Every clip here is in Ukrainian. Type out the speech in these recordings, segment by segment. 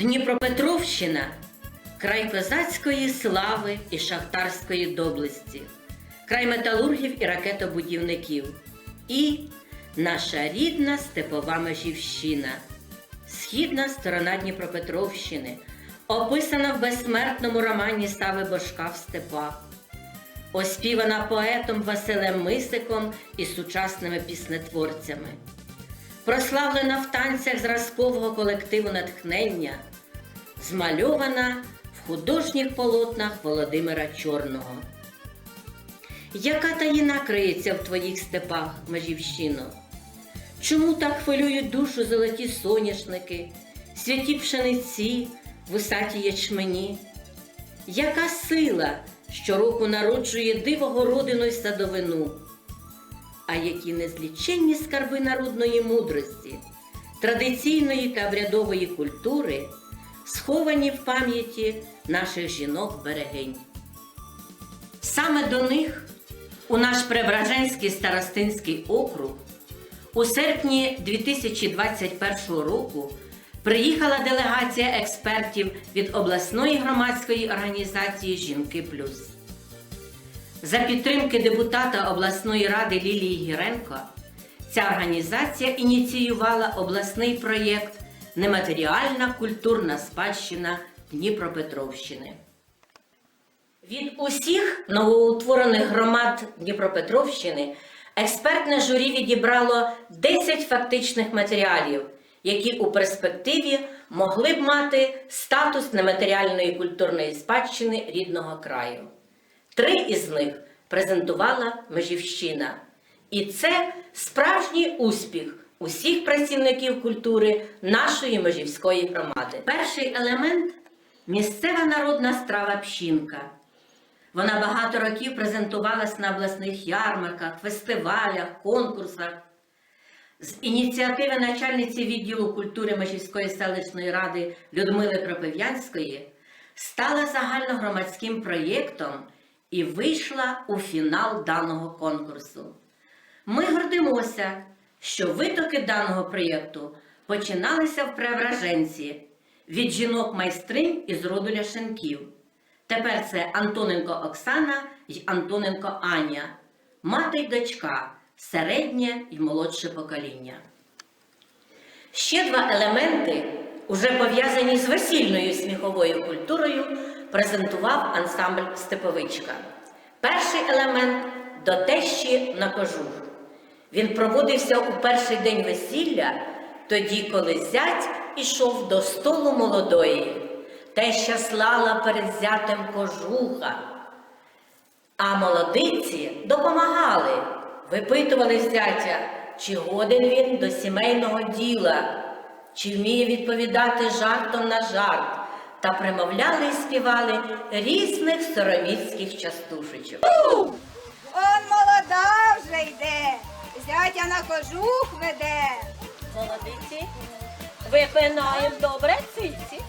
Дніпропетровщина край козацької слави і шахтарської доблесті, край металургів і ракетобудівників, і наша рідна степова межівщина, східна сторона Дніпропетровщини, описана в безсмертному романі Стави Бошка в степах, оспівана поетом Василем Мисиком і сучасними піснетворцями прославлена в танцях зразкового колективу натхнення, змальована в художніх полотнах Володимира Чорного. Яка таїна криється в твоїх степах, Межівщино? Чому так хвилюють душу золоті соняшники, святі пшениці, висаті ячмені? Яка сила щороку народжує дивого родину й садовину? А які незліченні скарби народної мудрості, традиційної та обрядової культури, сховані в пам'яті наших жінок берегинь. Саме до них у наш Преображенський старостинський округ у серпні 2021 року приїхала делегація експертів від обласної громадської організації Жінки Плюс. За підтримки депутата обласної ради Лілії Гіренко, ця організація ініціювала обласний проєкт Нематеріальна культурна спадщина Дніпропетровщини. Від усіх новоутворених громад Дніпропетровщини експертне журі відібрало 10 фактичних матеріалів, які у перспективі могли б мати статус нематеріальної культурної спадщини рідного краю. Три із них презентувала Межівщина. І це справжній успіх усіх працівників культури нашої межівської громади. Перший елемент місцева народна страва пщінка. Вона багато років презентувалась на обласних ярмарках, фестивалях, конкурсах. З ініціативи начальниці відділу культури Межівської селищної ради Людмили Кропив'янської стала загальногромадським проєктом і вийшла у фінал даного конкурсу. Ми гордимося, що витоки даного проєкту починалися в Преображенці від жінок майстринь із роду Ляшенків. Тепер це Антоненко Оксана й Антоненко Аня, мати й дочка, середнє й молодше покоління. Ще два елементи, уже пов'язані з весільною сміховою культурою, презентував ансамбль Степовичка. Перший елемент до тещі на кожух. Він проводився у перший день весілля, тоді, коли зять ішов до столу молодої, теща слала перед зятем кожуха. А молодиці допомагали, випитували зятя, чи годен він до сімейного діла, чи вміє відповідати жартом на жарт, та примовляли і співали різних сороміцьких частушечок. Он молода вже йде, зятя на кожух веде. Молодиці, випинаєм добре циці.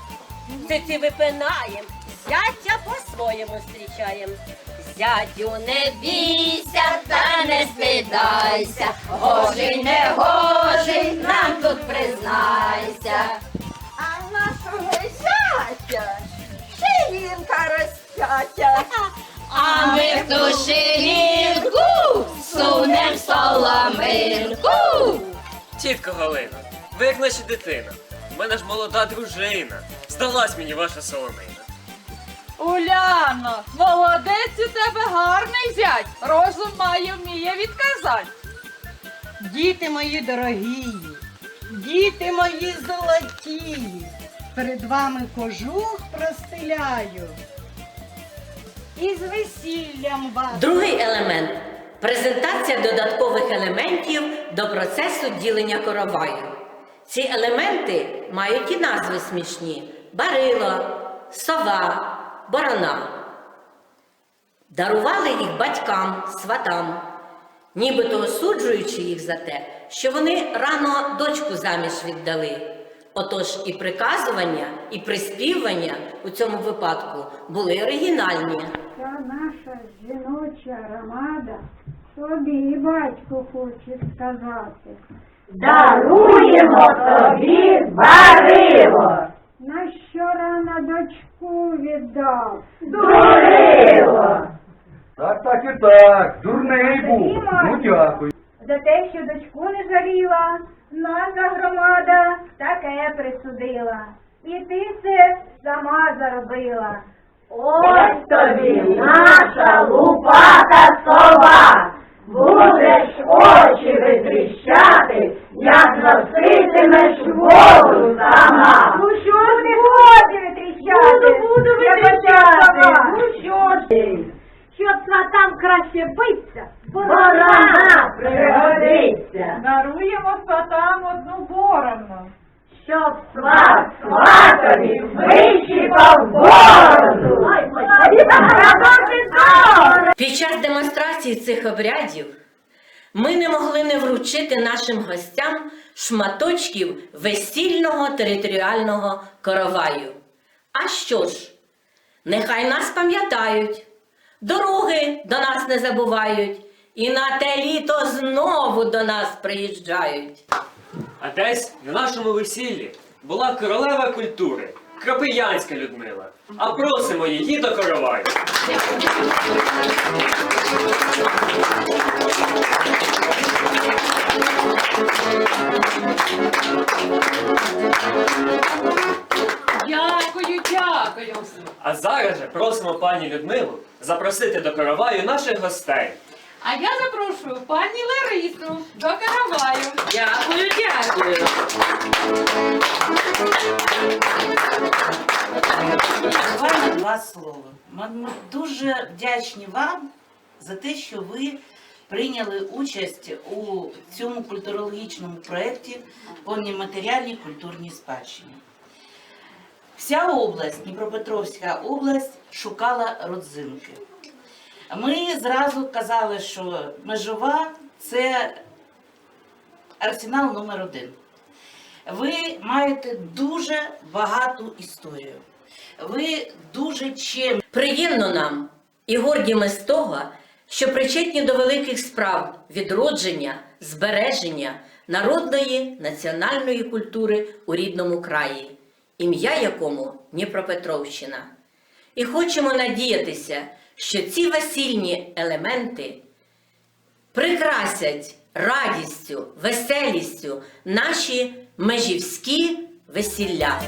Циці випинаєм, зятя по-своєму зустрічаєм. Зятю не бійся та не стидайся, гожий не гожий, нам тут признайся. Розп'ятя. А ми в ту ширинку сунем соломинку. Тітко Галина, ви як наша дитина. У мене ж молода дружина. Здалась мені ваша соломина. Уляно, молодець у тебе гарний зять, розум має вміє відказати. Діти мої дорогі, діти мої золоті, перед вами кожух простеляю. І весіллям вас. Другий елемент презентація додаткових елементів до процесу ділення короваю. Ці елементи мають і назви смішні: барило, сова, борона. Дарували їх батькам, сватам, нібито осуджуючи їх за те, що вони рано дочку заміж віддали. Отож і приказування, і приспівання у цьому випадку були оригінальні. Та наша жіноча громада тобі, батько, хоче сказати. Даруємо тобі барило. На що рано дочку віддав. Так, так і так. Дурний був. Ну дякую. За те, що дочку не жаліла, таке присудила. І ти це сама заробила. Ось тобі наша лупата сова, будеш очі витріщати, як носитимеш воду сама. Ну що ж ти очі витріщати? Буду, буду витріщати. Ну що ж ти? Щоб сватам краще биться, борона пригодиться. Даруємо сватам одну борону. Щоб сват сватові вищипав бороду. Під час демонстрації цих обрядів ми не могли не вручити нашим гостям шматочків весільного територіального короваю. А що ж? Нехай нас пам'ятають, дороги до нас не забувають, і на те літо знову до нас приїжджають. А десь на нашому весіллі була королева культури, Кропиянська Людмила. А просимо її до короваю. Дякую, дякую. А зараз же просимо пані Людмилу запросити до короваю наших гостей. А я запрошую пані Ларису до караваю. Дякую, дякую. Буквально два слова. Ми дуже вдячні вам за те, що ви прийняли участь у цьому культурологічному проєкті по нематеріальній культурній спадщині. Вся область, Дніпропетровська область, шукала родзинки. Ми зразу казали, що межова це арсенал номер один. Ви маєте дуже багату історію. Ви дуже чим Приємно нам і горді ми з того, що причетні до великих справ відродження, збереження народної національної культури у рідному краї, ім'я якому Дніпропетровщина. І хочемо надіятися, що ці весільні елементи прикрасять радістю, веселістю наші межівські весілля.